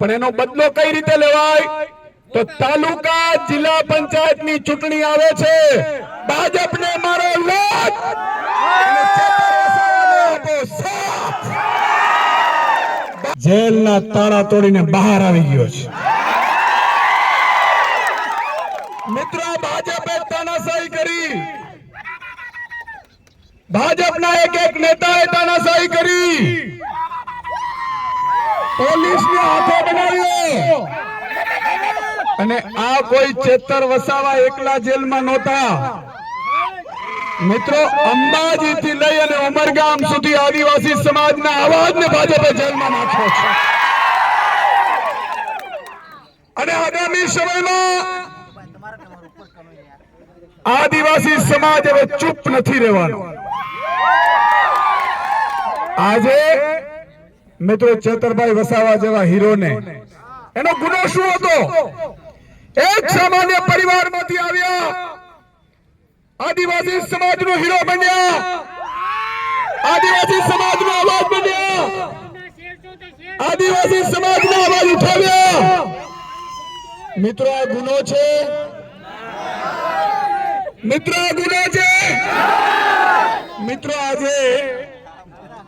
પણ એનો બદલો કઈ રીતે લેવાય? તો તાલુકા જિલ્લા પંચાયતની ચૂંટણી આવે છે. મારો ચેતર વસાવાને આપો સાથ. જેલના તાળા તોડીને બહાર આવી ગયો છે. મિત્રો, ભાજપે તાનાશાહી કરી. ભાજપના એક એક નેતાએ તાનાશાહી કરી પોલીસને હાથે બનાવ્યો અને આ કોઈ ચેતર વસાવા એકલા જેલમાં નહોતા. મિત્રો અંબાજી થી લઈ અને ઉમરગામ સુધી આદિવાસી સમાજના અવાજને ભાજપે જેલમાં નાખ્યો છે. અને આગામી સમયમાં આદિવાસી સમાજ હવે ચૂપ નથી રહેવાનો. આજે મિત્રો ચેતરભાઈ વસાવા જેવા હીરોને એનો ગુનો શું હતો? એક સામાન્ય પરિવારમાંથી આવ્યા. આદિવાસી સમાજનો હીરો બન્યા. આદિવાસી સમાજનો અવાજ બન્યા. આદિવાસી સમાજનો અવાજ ઉઠાવ્યા. મિત્રો, આ ગુનો છે? મિત્રો, આ ગુનો છે? મિત્રો, આજે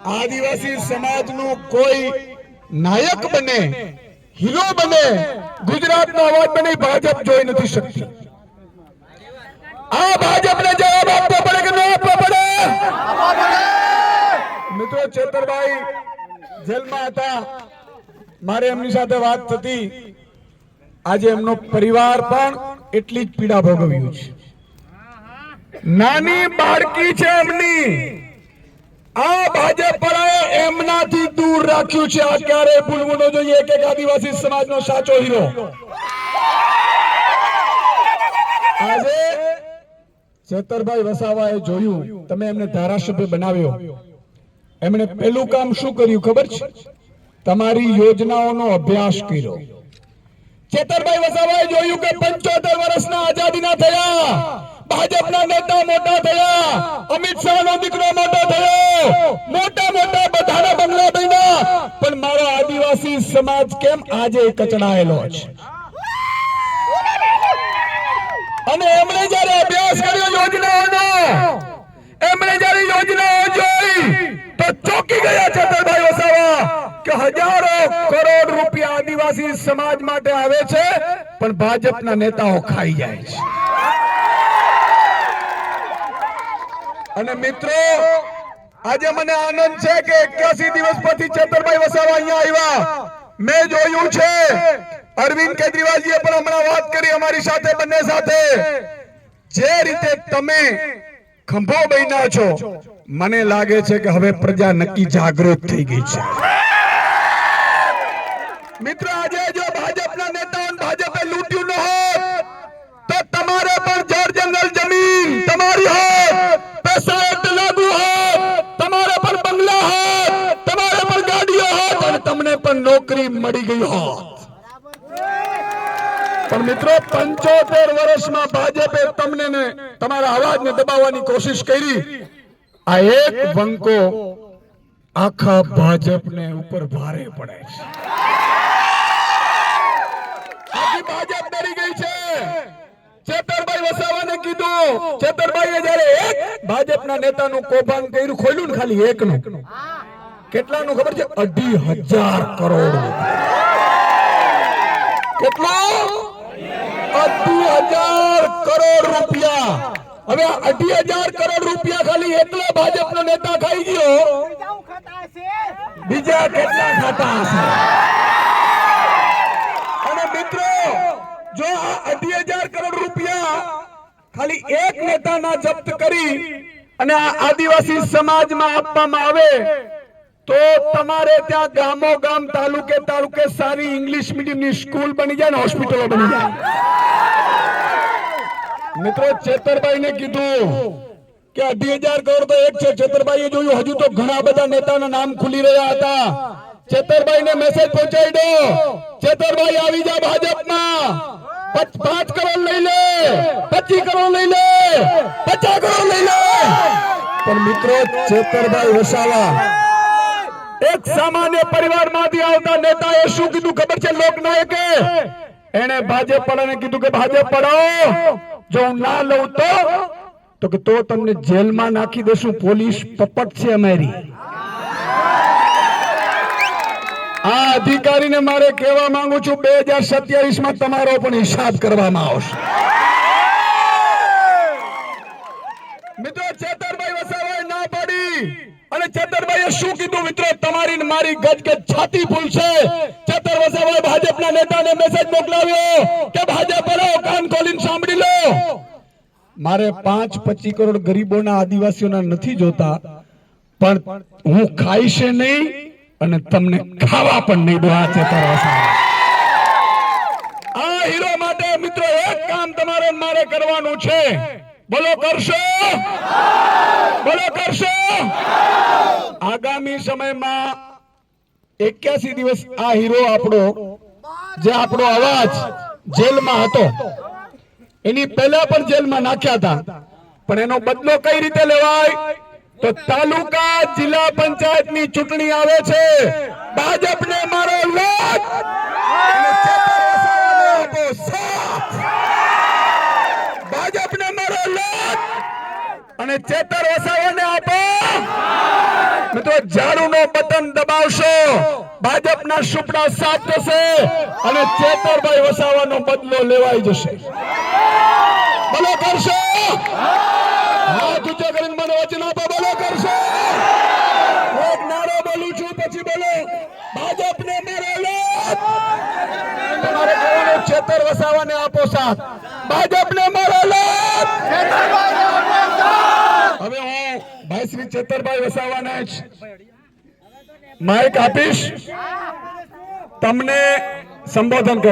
આદિવાસી સમાજનું કોઈ નાયક બને. હીરો બને, ગુજરાતનો અવાજ બને, ભાજપ જોઈ નથી શકતી. આ ભાજપને જવાબ આપવો પડે કે ન આપવો પડે? મિત્રો, ચેતરભાઈ જેલમાં હતા. મારે એમની સાથે વાત થતી. આજે એમનો પરિવાર પણ એટલી જ પીડા ભોગવ્યું છે. નાની બાળકી છે એમની. આ ભાજપ વાળાએ એમનાથી દૂર રાખ્યું છે. આ ક્યારે ભૂલવું ન જોઈએ. એક આદિવાસી સમાજનો સાચો હીરો. આજે ચેતરભાઈ વસાવાએ જોયું. તમે એમને ધારાસભ્ય બનાવ્યો. એમણે પહેલું કામ શું કર્યું ખબર છે? તમારી યોજનાઓનો અભ્યાસ કર્યો. ચેતરભાઈ વસાવાએ જોયું કે પંચોતેર વર્ષના આઝાદીના થયા. ભાજપના નેતા મોટા થયા, અમિત શાહ નો દીકરો મોટો થયો, મોટા મોટા બધાના બંગલા બન્યા. પણ મારો આદિવાસી સમાજ કેમ આજે કચડાયેલો છે? અને એમણે જ્યારે અભ્યાસ કર્યો યોજનાઓનો, એમણે જ્યારે યોજનાઓ જોઈ, તો ચોકી ગયા ચેતરભાઈ વસાવા કે હજારો કરોડ રૂપિયા આદિવાસી સમાજ માટે આવે છે, પણ ભાજપના નેતાઓ ખાઈ જાય છે. અને મિત્રો, આજે મને આનંદ છે કે 81 દિવસ પછી ચેતરભાઈ વસાવા અહીંયા આવ્યા. મેં જોયું છે. અરવિંદ કેજરીવાલજીએ પણ હમણાં વાત કરી અમારી સાથે, બંને સાથે. જે રીતે તમે ખંભો બન્યા છો, મને લાગે છે કે હવે પ્રજા નક્કી જાગૃત થઈ ગઈ છે. મિત્રો, આજે જો ભાજપના નેતાઓ ભાજપે લૂંટ્યું ન હોત તો તમારે પણ જળ જંગલ જમીન તમારી હોત પૈસા એક્ટ લાગુ હોત તમારે પણ બંગલા હોત તમારે પણ ગાડીઓ હોત અને તમને પણ નોકરી મળી ગઈ હોત. પણ મિત્રો, પંચોતેર વર્ષમાં ભાજપે તમને તમારા અવાજને દબાવવાની કોશિશ કરી. આ એક બંકો આખા ભાજપને ઉપર ભારે પડે છે. ભાજપ ડરી ગઈ છે. ચેતરભાઈ વસાવાને કીધું. ચેતરભાઈએ જ્યારે એક ભાજપના નેતાનું કૌભાંડ કર્યું, ખોલ્યું ને ખાલી એકનું. કેટલાનું ખબર છે? અઢી હજાર કરોડ કેટલું? અઢી હજાર કરોડ રૂપિયા. હવે અઢી હજાર કરોડ રૂપિયા ખાલી એકલા ભાજપનો નેતા ખાઈ ગયો. બીજા કેટલા ખાતા હશે? અને મિત્રો, જો આ અઢી હજાર કરોડ રૂપિયા ખાલી એક નેતાના જપ્ત કરી અને આ આદિવાસી સમાજમાં આપવામાં આવે તો તમારે ત્યાં ગામો ગામ તાલુકે તાલુકે સારી ઇંગ્લિશ મીડિયમની સ્કૂલ બની જાય ને હોસ્પિટલો બની જાય. મિત્રો ચેતરભાઈ ને કીધું કે અઢી હજાર કરોડ તો એક છે. ચેતરભાઈએ જોયું, હજુ તો ઘણા બધા નેતાના નામ ખુલી રહ્યા હતા. ચેતરભાઈ ને મેસેજ પહોંચાડી દો. ચેતરભાઈ આવી જા ભાજપમાં. પચ- કરોડ લઈ લે. પચીસ કરોડ લઈ લે. પચાસ કરોડ લઈ લે. પણ મિત્રો ચેતરભાઈ વસાવા એક સામાન્ય પરિવારમાંથી આવતા નેતાએ શું કીધું? ખબર છે લોકનાયકે? એને ભાજપ કીધું કે ભાજપ જો હું ના લઉં તો તો કે તો તમને જેલમાં નાખી દેશું. પોલીસ પપટ છે અમારી. આ અધિકારીને મારે કહેવા માંગુ છું, બે હજાર સત્યાવીસમાં તમારો પણ હિસાબ કરવામાં આવશે. મિત્રો ચેતરભાઈ વસાવાએ ના પાડી અને ચેતરભાઈએ શું કીધું મિત્રો? તમારી મારી ગજ ગજ છાતી ફૂલશે ચેતર વસાવાએ ભાજપના નેતાને મેસેજ મોકલાવ્યો કે ભાજપ વાળો કાન ખોલીને સાંભળી લો. મારે પાંચ પચીસ કરોડ ગરીબોના આદિવાસીઓના નથી જોતા પણ હું ખાઈશે નહીં અને તમને ખાવા પણ નહીં દો આ ચેતર વસાવા. આ હીરો માટે મિત્રો એક કામ તમારે મારે કરવાનું છે. બોલો કરશો? બોલો કરશો? આગામી સમયમાં એક્યાસી દિવસ આ હીરો આપણો, જે આપણો અવાજ જેલમાં હતો, એની પહેલા પણ જેલમાં નાખ્યા હતા, પણ એનો બદલો કઈ રીતે લેવાય? તો તાલુકા જિલ્લા પંચાયતની ચૂંટણી આવે છે. ભાજપને મારો સાથ ભાજપને મારો વોટ અને ચેતર વસાવાને આપો. મિત્રો, ઝાડુનો બટન દબાવશો. ભાજપના સુપડા સાફ થશે અને ચેતરભાઈ વસાવાનો બદલો લેવાઈ જશે. બોલો કરશો. હાથ ઊંચો કરીને મને વચન આપો બોલો કરશો. એક નારો બોલું છું, પછી બોલો, ભાજપને મારો તમારે કહેવાનું, ચેતર વસાવાને આપો સાથ. ભાજપને મારો લોટ હવે હું ભાઈ શ્રી ચેતરભાઈ વસાવાને જ માઇક આપીશ. તમને સંબોધન કરશે.